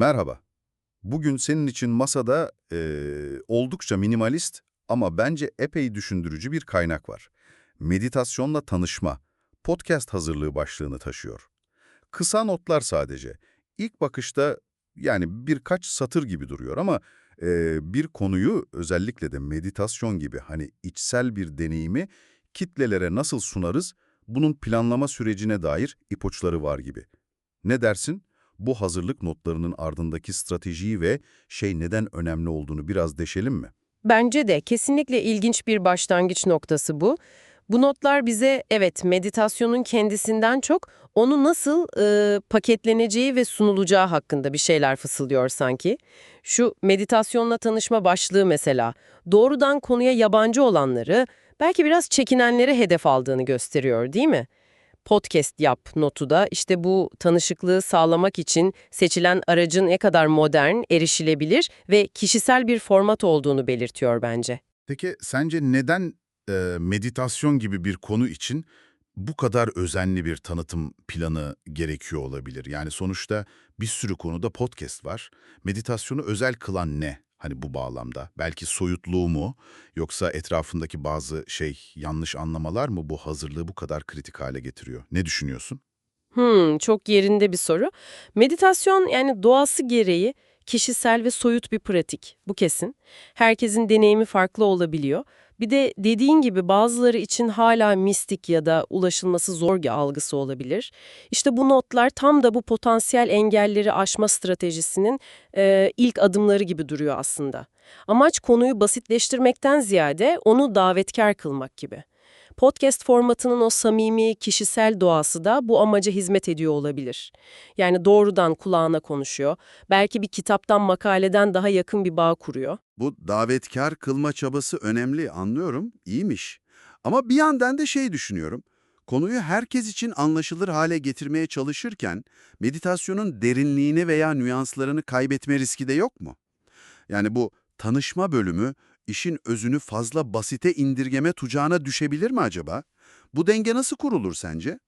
Merhaba. Bugün senin için masada eee, oldukça minimalist ama bence epey düşündürücü bir kaynak var. Meditasyonla tanışma, podcast hazırlığı başlığını taşıyor. Kısa notlar sadece. İlk bakışta yani birkaç satır gibi duruyor ama eee, bir konuyu özellikle de meditasyon gibi hani içsel bir deneyimi kitlelere nasıl sunarız, bunun planlama sürecine dair ipuçları var gibi. Ne dersin? Bu hazırlık notlarının ardındaki stratejiyi ve şey neden önemli olduğunu biraz deşelim mi? Bence de kesinlikle ilginç bir başlangıç noktası bu. Bu notlar bize evet meditasyonun kendisinden çok onu nasıl e, paketleneceği ve sunulacağı hakkında bir şeyler fısıldıyor sanki. Şu meditasyonla tanışma başlığı mesela doğrudan konuya yabancı olanları belki biraz çekinenleri hedef aldığını gösteriyor değil mi? Podcast yap notu da işte bu tanışıklığı sağlamak için seçilen aracın ne kadar modern, erişilebilir ve kişisel bir format olduğunu belirtiyor bence. Peki sence neden e, meditasyon gibi bir konu için bu kadar özenli bir tanıtım planı gerekiyor olabilir? Yani sonuçta bir sürü konuda podcast var. Meditasyonu özel kılan ne? Hani bu bağlamda. Belki soyutluğu mu? Yoksa etrafındaki bazı şey yanlış anlamalar mı bu hazırlığı bu kadar kritik hale getiriyor? Ne düşünüyorsun? Hmm, çok yerinde bir soru. Meditasyon yani doğası gereği kişisel ve soyut bir pratik. Bu kesin. Herkesin deneyimi farklı olabiliyor. Bir de dediğin gibi bazıları için hala mistik ya da ulaşılması zor bir algısı olabilir. İşte bu notlar tam da bu potansiyel engelleri aşma stratejisinin e, ilk adımları gibi duruyor aslında. Amaç konuyu basitleştirmekten ziyade onu davetkar kılmak gibi. Podcast formatının o samimi, kişisel doğası da bu amaca hizmet ediyor olabilir. Yani doğrudan kulağına konuşuyor, belki bir kitaptan, makaleden daha yakın bir bağ kuruyor. Bu davetkar kılma çabası önemli, anlıyorum, iyiymiş. Ama bir yandan da şey düşünüyorum, konuyu herkes için anlaşılır hale getirmeye çalışırken meditasyonun derinliğini veya nüanslarını kaybetme riski de yok mu? Yani bu tanışma bölümü işin özünü fazla basite indirgeme tucağına düşebilir mi acaba? Bu denge nasıl kurulur sence?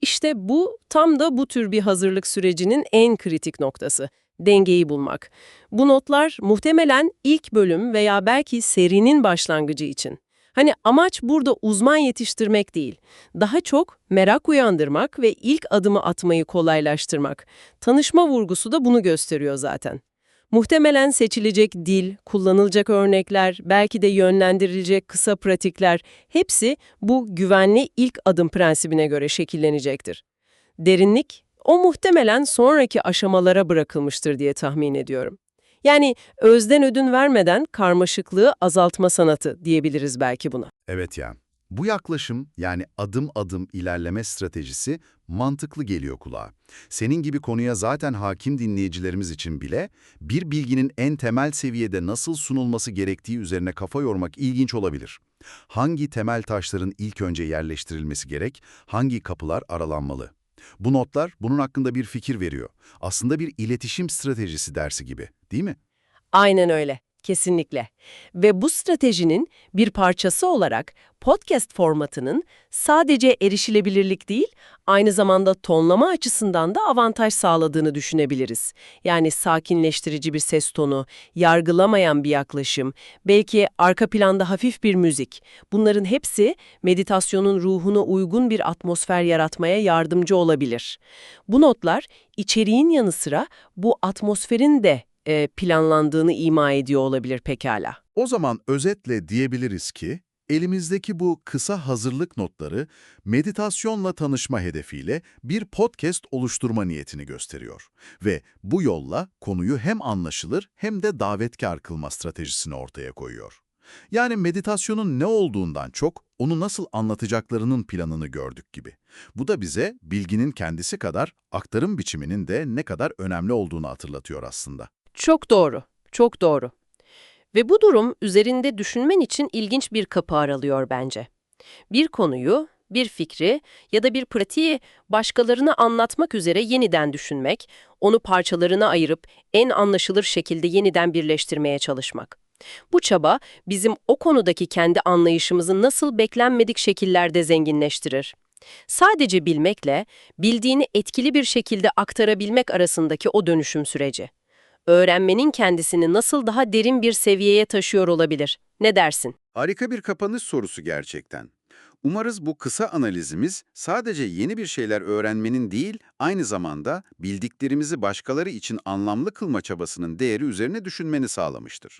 İşte bu tam da bu tür bir hazırlık sürecinin en kritik noktası. Dengeyi bulmak. Bu notlar muhtemelen ilk bölüm veya belki serinin başlangıcı için. Hani amaç burada uzman yetiştirmek değil. Daha çok merak uyandırmak ve ilk adımı atmayı kolaylaştırmak. Tanışma vurgusu da bunu gösteriyor zaten. Muhtemelen seçilecek dil, kullanılacak örnekler, belki de yönlendirilecek kısa pratikler hepsi bu güvenli ilk adım prensibine göre şekillenecektir. Derinlik, o muhtemelen sonraki aşamalara bırakılmıştır diye tahmin ediyorum. Yani özden ödün vermeden karmaşıklığı azaltma sanatı diyebiliriz belki buna. Evet ya. Bu yaklaşım yani adım adım ilerleme stratejisi mantıklı geliyor kulağa. Senin gibi konuya zaten hakim dinleyicilerimiz için bile bir bilginin en temel seviyede nasıl sunulması gerektiği üzerine kafa yormak ilginç olabilir. Hangi temel taşların ilk önce yerleştirilmesi gerek, hangi kapılar aralanmalı? Bu notlar bunun hakkında bir fikir veriyor. Aslında bir iletişim stratejisi dersi gibi, değil mi? Aynen öyle. Kesinlikle. Ve bu stratejinin bir parçası olarak podcast formatının sadece erişilebilirlik değil, aynı zamanda tonlama açısından da avantaj sağladığını düşünebiliriz. Yani sakinleştirici bir ses tonu, yargılamayan bir yaklaşım, belki arka planda hafif bir müzik. Bunların hepsi meditasyonun ruhuna uygun bir atmosfer yaratmaya yardımcı olabilir. Bu notlar içeriğin yanı sıra bu atmosferin de e, planlandığını ima ediyor olabilir pekala. O zaman özetle diyebiliriz ki, elimizdeki bu kısa hazırlık notları meditasyonla tanışma hedefiyle bir podcast oluşturma niyetini gösteriyor. Ve bu yolla konuyu hem anlaşılır hem de davetkar kılma stratejisini ortaya koyuyor. Yani meditasyonun ne olduğundan çok onu nasıl anlatacaklarının planını gördük gibi. Bu da bize bilginin kendisi kadar aktarım biçiminin de ne kadar önemli olduğunu hatırlatıyor aslında. Çok doğru, çok doğru. Ve bu durum üzerinde düşünmen için ilginç bir kapı aralıyor bence. Bir konuyu, bir fikri ya da bir pratiği başkalarına anlatmak üzere yeniden düşünmek, onu parçalarına ayırıp en anlaşılır şekilde yeniden birleştirmeye çalışmak. Bu çaba bizim o konudaki kendi anlayışımızı nasıl beklenmedik şekillerde zenginleştirir. Sadece bilmekle, bildiğini etkili bir şekilde aktarabilmek arasındaki o dönüşüm süreci. Öğrenmenin kendisini nasıl daha derin bir seviyeye taşıyor olabilir? Ne dersin? Harika bir kapanış sorusu gerçekten. Umarız bu kısa analizimiz sadece yeni bir şeyler öğrenmenin değil, aynı zamanda bildiklerimizi başkaları için anlamlı kılma çabasının değeri üzerine düşünmeni sağlamıştır.